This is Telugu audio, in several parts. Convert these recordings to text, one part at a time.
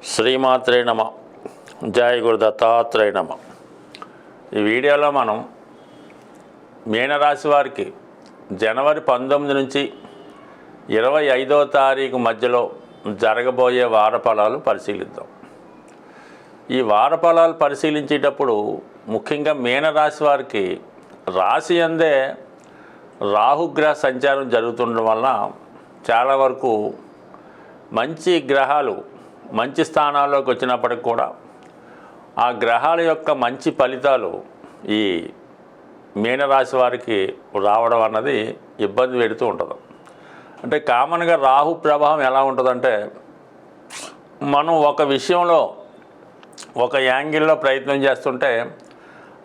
శ్రీమాత్రే నమ. జయ గురు దత్తాత్రేయ నమ. ఈ వీడియోలో మనం మీనరాశి వారికి జనవరి పంతొమ్మిది నుంచి ఇరవై ఐదో తారీఖు మధ్యలో జరగబోయే వార ఫలాలు పరిశీలిద్దాం. ఈ వార ఫలాలు పరిశీలించేటప్పుడు ముఖ్యంగా మీనరాశి వారికి రాశి అందే రాహుగ్రహ సంచారం జరుగుతుండడం వలన చాలా వరకు మంచి గ్రహాలు మంచి స్థానాల్లోకి వచ్చినప్పటికి కూడా ఆ గ్రహాల యొక్క మంచి ఫలితాలు ఈ మీనరాశి వారికి రావడం అన్నది ఇబ్బంది పెడుతూ ఉంటుంది. అంటే కామన్గా రాహు ప్రభావం ఎలా ఉంటుందంటే మనం ఒక విషయంలో ఒక యాంగిల్లో ప్రయత్నం చేస్తుంటే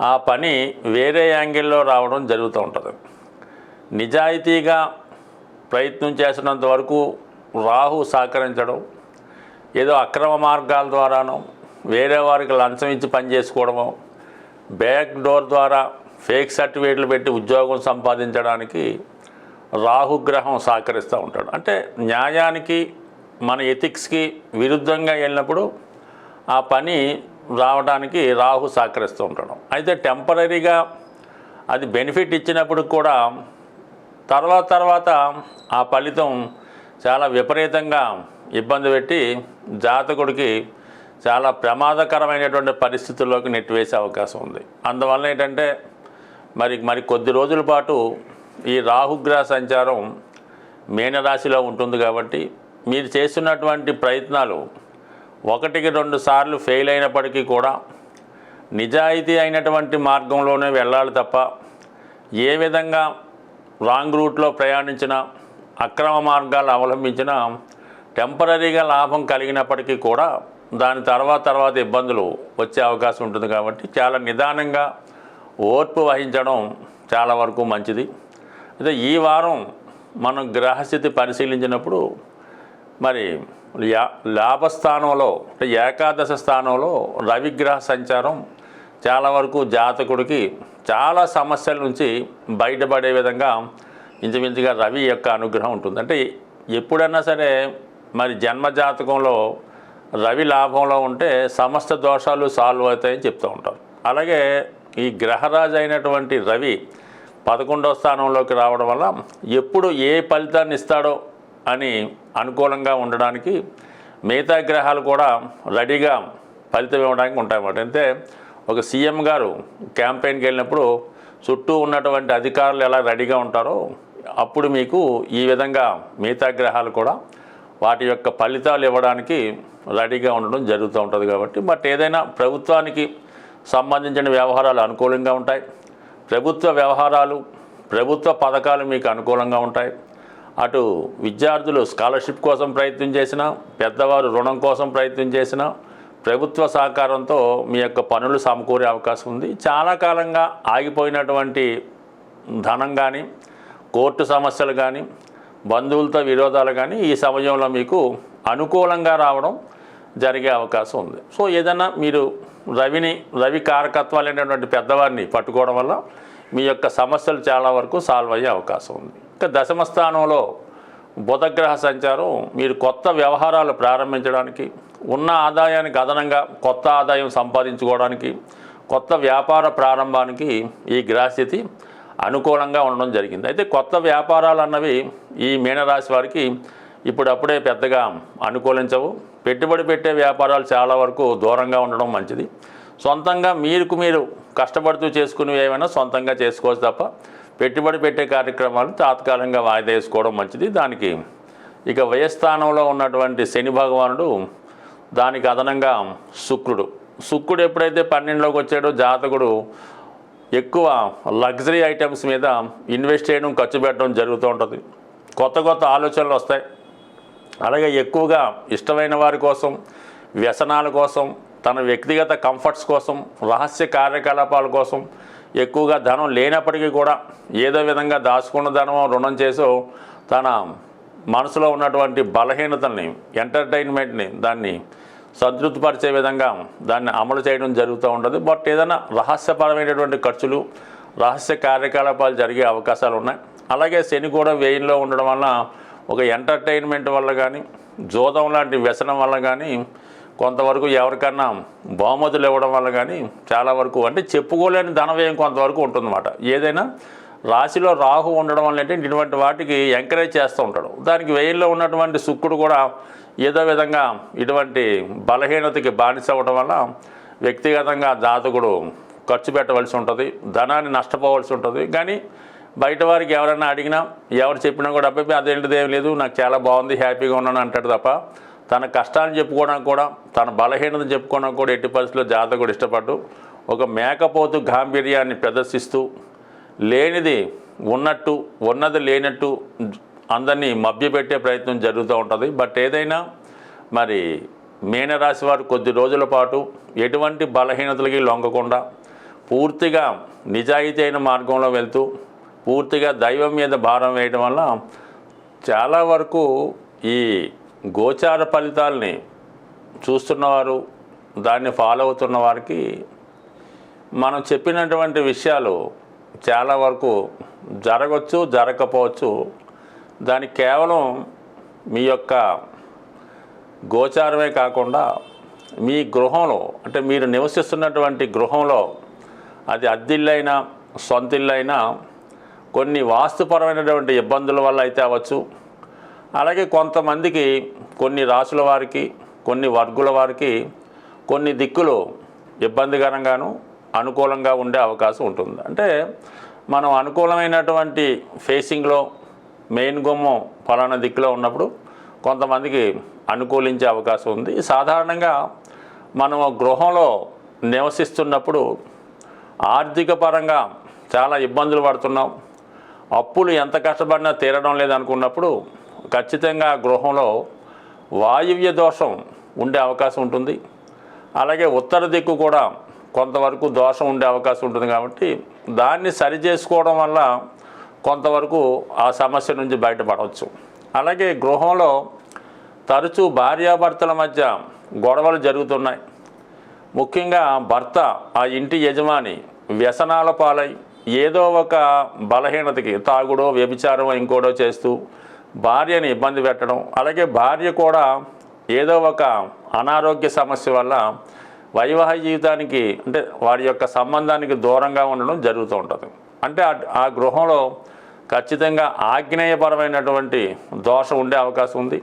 ఆ పని వేరే యాంగిల్లో రావడం జరుగుతూ ఉంటుంది. నిజాయితీగా ప్రయత్నం చేసినంత వరకు రాహు సహకరించడం ఏదో అక్రమ మార్గాల ద్వారానో వేరే వారికి లంచం ఇచ్చి పనిచేసుకోవడమో బ్యాక్ డోర్ ద్వారా ఫేక్ సర్టిఫికేట్లు పెట్టి ఉద్యోగం సంపాదించడానికి రాహుగ్రహం సహకరిస్తూ ఉంటాడు. అంటే న్యాయానికి మన ఎథిక్స్కి విరుద్ధంగా వెళ్ళినప్పుడు ఆ పని రావడానికి రాహు సహకరిస్తూ ఉంటాడు. అయితే టెంపరీగా అది బెనిఫిట్ ఇచ్చినప్పుడు కూడా తర్వాత తర్వాత ఆ ఫలితం చాలా విపరీతంగా ఇబ్బంది పెట్టి జాతకుడికి చాలా ప్రమాదకరమైనటువంటి పరిస్థితుల్లోకి నెట్టివేసే అవకాశం ఉంది. అందువల్ల ఏంటంటే మరి మరి కొద్ది రోజుల పాటు ఈ రాహుగ్రహ సంచారం మీనరాశిలో ఉంటుంది కాబట్టి మీరు చేస్తున్నటువంటి ప్రయత్నాలు ఒకటికి రెండు సార్లు ఫెయిల్ అయినప్పటికీ కూడా నిజాయితీ అయినటువంటి మార్గంలోనే వెళ్ళాలి తప్ప ఏ విధంగా రాంగ్ రూట్లో ప్రయాణించినా అక్రమ మార్గాలు అవలంబించినా టెంపరీగా లాభం కలిగినప్పటికీ కూడా దాని తర్వాత తర్వాత ఇబ్బందులు వచ్చే అవకాశం ఉంటుంది కాబట్టి చాలా నిదానంగా ఓర్పు వహించడం చాలా వరకు మంచిది. అయితే ఈ వారం మనం గ్రహస్థితి పరిశీలించినప్పుడు మరి యా లాభస్థానంలో అంటే ఏకాదశ స్థానంలో రవిగ్రహ సంచారం చాలా వరకు జాతకుడికి చాలా సమస్యల నుంచి బయటపడే విధంగా ఇంచుమించుగా రవి యొక్క అనుగ్రహం ఉంటుంది. అంటే ఎప్పుడన్నా సరే మరి జన్మ జాతకంలో రవి లాభంలో ఉంటే సమస్త దోషాలు సాల్వ్ అవుతాయని చెప్తూ ఉంటారు అలాగే ఈ గ్రహరాజు అయినటువంటి రవి పదకొండవ స్థానంలోకి రావడం వల్ల ఎప్పుడు ఏ ఫలితాన్ని ఇస్తాడో అని అనుకూలంగా ఉండడానికి మిగతా గ్రహాలు కూడా రెడీగా ఫలితం ఇవ్వడానికి ఉంటాయన్నమాట. అంటే ఒక సీఎం గారు క్యాంపెయిన్కి వెళ్ళినప్పుడు చుట్టూ ఉన్నటువంటి అధికారులు ఎలా రెడీగా ఉంటారో అప్పుడు మీకు ఈ విధంగా మిగతా గ్రహాలు కూడా వాటి యొక్క ఫలితాలు ఇవ్వడానికి రెడీగా ఉండడం జరుగుతూ ఉంటుంది కాబట్టి బట్ ఏదైనా ప్రభుత్వానికి సంబంధించిన వ్యవహారాలు అనుకూలంగా ఉంటాయి. ప్రభుత్వ వ్యవహారాలు ప్రభుత్వ పథకాలు మీకు అనుకూలంగా ఉంటాయి. అటు విద్యార్థులు స్కాలర్షిప్ కోసం ప్రయత్నం చేసినా పెద్దవారు రుణం కోసం ప్రయత్నం చేసినా ప్రభుత్వ సహకారంతో మీ యొక్క పనులు సమకూరే అవకాశం ఉంది. చాలా కాలంగా ఆగిపోయినటువంటి ధనం కానీ కోర్టు సమస్యలు కానీ బంధువులతో విరోధాలు కానీ ఈ సమయంలో మీకు అనుకూలంగా రావడం జరిగే అవకాశం ఉంది. సో ఏదైనా మీరు రవిని రవి కారకత్వాలైనటువంటి పెద్దవారిని పట్టుకోవడం వల్ల మీ యొక్క సమస్యలు చాలా వరకు సాల్వ్ అయ్యే అవకాశం ఉంది. ఇంకా దశమ స్థానంలో బుధగ్రహ సంచారం మీరు కొత్త వ్యవహారాలు ప్రారంభించడానికి ఉన్న ఆదాయానికి అదనంగా కొత్త ఆదాయం సంపాదించుకోవడానికి కొత్త వ్యాపార ప్రారంభానికి ఈ గ్రహస్థితి అనుకూలంగా ఉండడం జరిగింది. అయితే కొత్త వ్యాపారాలు అన్నవి ఈ మీనరాశి వారికి ఇప్పుడప్పుడే పెద్దగా అనుకూలించవు. పెట్టుబడి పెట్టే వ్యాపారాలు చాలా వరకు దూరంగా ఉండడం మంచిది. సొంతంగా మీరుకు మీరు కష్టపడుతూ చేసుకునేవి ఏమైనా సొంతంగా చేసుకోవచ్చు తప్ప పెట్టుబడి పెట్టే కార్యక్రమాలు తాత్కాలికంగా వాయిదా వేసుకోవడం మంచిది. దానికి ఇక వ్యయస్థానంలో ఉన్నటువంటి శని భగవానుడు దానికి అదనంగా శుక్రుడు. శుక్రుడు ఎప్పుడైతే పన్నెండులోకి వచ్చాడో జాతకుడు ఎక్కువ లగ్జరీ ఐటమ్స్ మీద ఇన్వెస్ట్ చేయడం ఖర్చు పెట్టడం జరుగుతూ ఉంటుంది. కొత్త కొత్త ఆలోచనలు వస్తాయి. అలాగే ఎక్కువగా ఇష్టమైన వారి కోసం వ్యసనాల కోసం తన వ్యక్తిగత కంఫర్ట్స్ కోసం రహస్య కార్యకలాపాల కోసం ఎక్కువగా ధనం లేనప్పటికీ కూడా ఏదో విధంగా దాచుకున్న ధనం రుణం చేసో తన మనసులో ఉన్నటువంటి బలహీనతల్ని ఎంటర్టైన్మెంట్ని దాన్ని సంతృప్తిపరిచే విధంగా దాన్ని అమలు చేయడం జరుగుతూ ఉంటుంది బట్ ఏదైనా రహస్యపరమైనటువంటి ఖర్చులు రహస్య కార్యకలాపాలు జరిగే అవకాశాలు ఉన్నాయి. అలాగే శని కూడా వేయిల్లో ఉండడం వలన ఒక ఎంటర్టైన్మెంట్ వల్ల కానీ జోదం లాంటి వ్యసనం వల్ల కానీ కొంతవరకు ఎవరికన్నా బహుమతులు ఇవ్వడం వల్ల కానీ చాలా వరకు అంటే చెప్పుకోలేని ధన వ్యయం కొంతవరకు ఉంటుందన్నమాట. ఏదైనా రాశిలో రాహు ఉండడం వల్ల ఏంటంటే ఇటువంటి వాటికి ఎంకరేజ్ చేస్తూ ఉంటాడు. దానికి వెయ్యిల్లో ఉన్నటువంటి శుక్రుడు కూడా ఏదో విధంగా ఇటువంటి బలహీనతకి బానిస అవ్వడం వల్ల వ్యక్తిగతంగా జాతకుడు ఖర్చు పెట్టవలసి ఉంటుంది ధనాన్ని నష్టపోవలసి ఉంటుంది. కానీ బయట వారికి ఎవరైనా అడిగినా ఎవరు చెప్పినా కూడా అబ్బాయి అదేంటిది? ఏం లేదు నాకు చాలా బాగుంది హ్యాపీగా ఉన్నాను అంటాడు తప్ప తన కష్టాన్ని చెప్పుకోవడానికి కూడా తన బలహీనత చెప్పుకోవడానికి కూడా ఎట్టి పరిస్థితుల్లో జాతకుడు ఇష్టపడ్డు ఒక మేకపోతు గాంభీర్యాన్ని ప్రదర్శిస్తూ లేనిది ఉన్నట్టు ఉన్నది లేనట్టు అందరినీ మభ్యపెట్టే ప్రయత్నం జరుగుతూ ఉంటుంది. బట్ ఏదైనా మరి మీనరాశి వారు కొద్ది రోజుల పాటు ఎటువంటి బలహీనతలకి లొంగకుండా పూర్తిగా నిజాయితీ అయిన మార్గంలో వెళ్తూ పూర్తిగా దైవం మీద భారం వేయడం వల్ల చాలా వరకు ఈ గోచార ఫలితాలని చూస్తున్నవారు దాన్ని ఫాలో అవుతున్న వారికి మనం చెప్పినటువంటి విషయాలు చాలా వరకు జరగవచ్చు జరగకపోవచ్చు. దానికి కేవలం మీ యొక్క గోచారమే కాకుండా మీ గృహంలో అంటే మీరు నివసిస్తున్నటువంటి గృహంలో అది అద్దిల్లైనా సొంతిల్లైనా కొన్ని వాస్తుపరమైనటువంటి ఇబ్బందుల వల్ల అయితే అవ్వచ్చు. అలాగే కొంతమందికి కొన్ని రాసుల వారికి కొన్ని వర్గుల వారికి కొన్ని దిక్కులు ఇబ్బందికరంగాను అనుకూలంగా ఉండే అవకాశం ఉంటుంది. అంటే మనం అనుకూలమైనటువంటి ఫేసింగ్లో మెయిన్ గుమ్మం ఫలానా దిక్కులో ఉన్నప్పుడు కొంతమందికి అనుకూలించే అవకాశం ఉంది. సాధారణంగా మనం గృహంలో నివసిస్తున్నప్పుడు ఆర్థిక పరంగా చాలా ఇబ్బందులు పడుతున్నాం. అప్పులు ఎంత కష్టపడినా తీరడం లేదనుకున్నప్పుడు ఖచ్చితంగా గృహంలో వాయువ్య దోషం ఉండే అవకాశం ఉంటుంది. అలాగే ఉత్తర దిక్కు కూడా కొంతవరకు దోషం ఉండే అవకాశం ఉంటుంది కాబట్టి దాన్ని సరి చేసుకోవడం వల్ల కొంతవరకు ఆ సమస్య నుంచి బయటపడవచ్చు. అలాగే గృహంలో తరచూ భార్యాభర్తల మధ్య గొడవలు జరుగుతున్నాయి. ముఖ్యంగా భర్త ఆ ఇంటి యజమాని వ్యసనాల పాలై ఏదో ఒక బలహీనతకి తాగుడో వ్యభిచారం ఇంకోటో చేస్తూ భార్యని ఇబ్బంది పెట్టడం అలాగే భార్య కూడా ఏదో ఒక అనారోగ్య సమస్య వల్ల వైవాహిక జీవితానికి అంటే వారి యొక్క సంబంధానికి దూరంగా ఉండడం జరుగుతూ ఉంటుంది. అంటే ఆ- గృహంలో ఖచ్చితంగా ఆగ్నేయపరమైనటువంటి దోషం ఉండే అవకాశం ఉంది.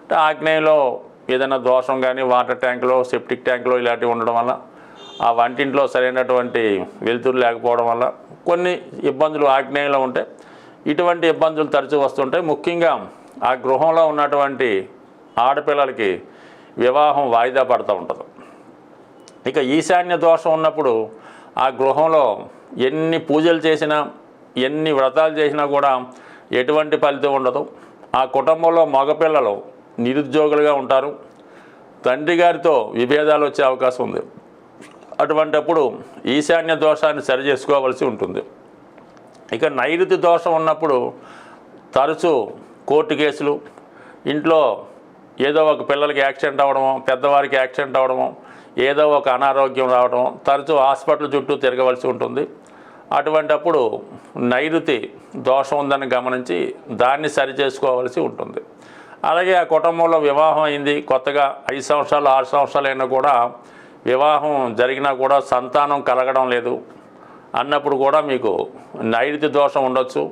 అంటే ఆగ్నేయంలో ఏదైనా దోషం కానీ వాటర్ ట్యాంకులో సెప్టిక్ ట్యాంకులో ఇలాంటివి ఉండడం వల్ల ఆ వంటింట్లో సరైనటువంటి వెలుతురు లేకపోవడం వల్ల కొన్ని ఇబ్బందులు ఆగ్నేయంలో ఉంటే ఇటువంటి ఇబ్బందులు తరచూ వస్తుంటాయి. ముఖ్యంగా ఆ గృహంలో ఉన్నటువంటి ఆడపిల్లలకి వివాహం వాయిదా పడుతూ ఉంటుంది. ఇక ఈశాన్య దోషం ఉన్నప్పుడు ఆ గృహంలో ఎన్ని పూజలు చేసినా ఎన్ని వ్రతాలు చేసినా కూడా ఎటువంటి ఫలితం ఉండదు. ఆ కుటుంబంలో మగపిల్లలు నిరుద్యోగులుగా ఉంటారు. తండ్రి గారితో విభేదాలు వచ్చే అవకాశం ఉంది. అటువంటప్పుడు ఈశాన్య దోషాన్ని సరి చేసుకోవాల్సి ఉంటుంది. ఇక నైరుతి దోషం ఉన్నప్పుడు తరచూ కోర్టు కేసులు ఇంట్లో ఏదో ఒక పిల్లలకి యాక్సిడెంట్ అవ్వడమో పెద్దవారికి యాక్సిడెంట్ అవ్వడమో ఏదో ఒక అనారోగ్యం రావడం తరచూ హాస్పిటల్ చుట్టూ తిరగవలసి ఉంటుంది. అటువంటప్పుడు నైరుతి దోషం ఉందని గమనించి దాన్ని సరిచేసుకోవాల్సి ఉంటుంది. అలాగే ఆ కుటుంబంలో వివాహం అయింది. కొత్తగా ఐదు సంవత్సరాలు ఆరు సంవత్సరాలు అయినా కూడా వివాహం జరిగినా కూడా సంతానం కలగడం లేదు. అన్నప్పుడు కూడా మీకు నైరుతి దోషం ఉండొచ్చు.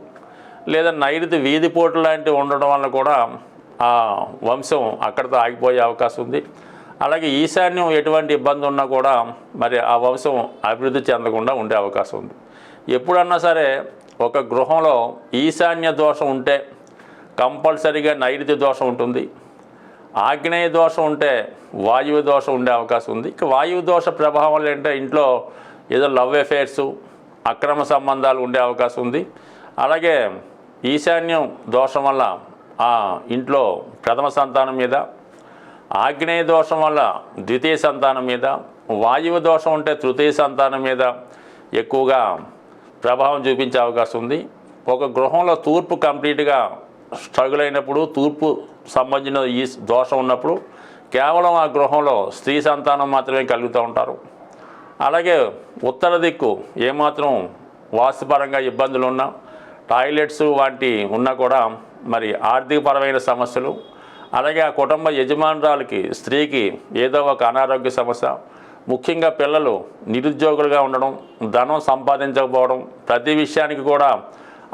లేదా నైరుతి వీధిపోటు లాంటివి ఉండడం వల్ల కూడా ఆ వంశం అక్కడితో ఆగిపోయే అవకాశం ఉంది. అలాగే ఈశాన్యం ఎటువంటి ఇబ్బంది ఉన్నా కూడా మరి ఆ వంశం అభివృద్ధి చెందకుండా ఉండే అవకాశం ఉంది. ఎప్పుడన్నా సరే ఒక గృహంలో ఈశాన్య దోషం ఉంటే కంపల్సరీగా నైరుతి దోషం ఉంటుంది. ఆగ్నేయ దోషం ఉంటే వాయువు దోషం ఉండే అవకాశం ఉంది. ఇక వాయువు దోష ప్రభావం ఏంటంటే ఇంట్లో ఏదో లవ్ అఫేర్స్ అక్రమ సంబంధాలు ఉండే అవకాశం ఉంది. అలాగే ఈశాన్యం దోషం వల్ల ఆ ఇంట్లో ప్రథమ సంతానం మీద ఆగ్నేయ దోషం వల్ల ద్వితీయ సంతానం మీద వాయువు దోషం ఉంటే తృతీయ సంతానం మీద ఎక్కువగా ప్రభావం చూపించే అవకాశం ఉంది. ఒక గృహంలో తూర్పు కంప్లీట్గా స్ట్రగుల్ అయినప్పుడు తూర్పు సంబంధించిన ఈ దోషం ఉన్నప్పుడు కేవలం ఆ గృహంలో స్త్రీ సంతానం మాత్రమే కలుగుతూ ఉంటారు. అలాగే ఉత్తర దిక్కు ఏమాత్రం వాస్తుపరంగా ఇబ్బందులు ఉన్నా టాయిలెట్స్ వంటి ఉన్నా కూడా మరి ఆర్థికపరమైన సమస్యలు అలాగే ఆ కుటుంబ యజమానురాలకి స్త్రీకి ఏదో ఒక అనారోగ్య సమస్య. ముఖ్యంగా పిల్లలు నిరుద్యోగులుగా ఉండడం ధనం సంపాదించకపోవడం ప్రతి విషయానికి కూడా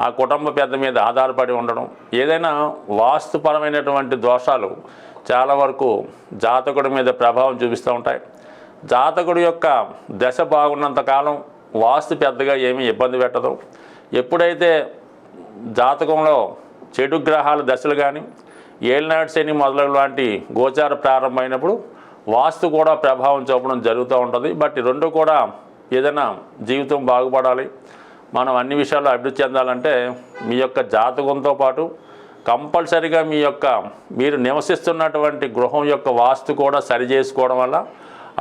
ఆ కుటుంబ పెద్ద మీద ఆధారపడి ఉండడం. ఏదైనా వాస్తుపరమైనటువంటి దోషాలు చాలా వరకు జాతకుడి మీద ప్రభావం చూపిస్తూ ఉంటాయి. జాతకుడి యొక్క దశ బాగున్నంత కాలం వాస్తు పెద్దగా ఏమీ ఇబ్బంది పెట్టదు. ఎప్పుడైతే జాతకంలో చెడు గ్రహాల దశలు కానీ ఏలినాడు శని మొదలగు లాంటి గోచార ప్రారంభమైనప్పుడు వాస్తు కూడా ప్రభావం చూపడం జరుగుతూ ఉంటుంది. బట్ రెండు కూడా ఏదైనా జీవితం బాగుపడాలి. మనం అన్ని విషయాల్లో అభివృద్ధి చెందాలంటే మీ యొక్క జాతకంతో పాటు కంపల్సరిగా మీ యొక్క మీరు నివసిస్తున్నటువంటి గృహం యొక్క వాస్తు కూడా సరి చేసుకోవడం వల్ల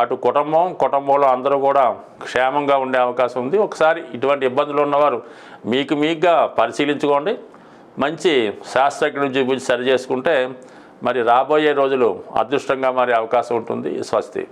అటు కుటుంబం కుటుంబంలో అందరూ కూడా క్షేమంగా ఉండే అవకాశం ఉంది. ఒకసారి ఇటువంటి ఇబ్బందులు ఉన్నవారు మీకు మీకుగా పరిశీలించుకోండి. మంచి శాస్త్రజ్ఞుని చూపించి సరి చేసుకుంటే మరి రాబోయే రోజులు అదృష్టంగా మారే అవకాశం ఉంటుంది. స్వస్తి.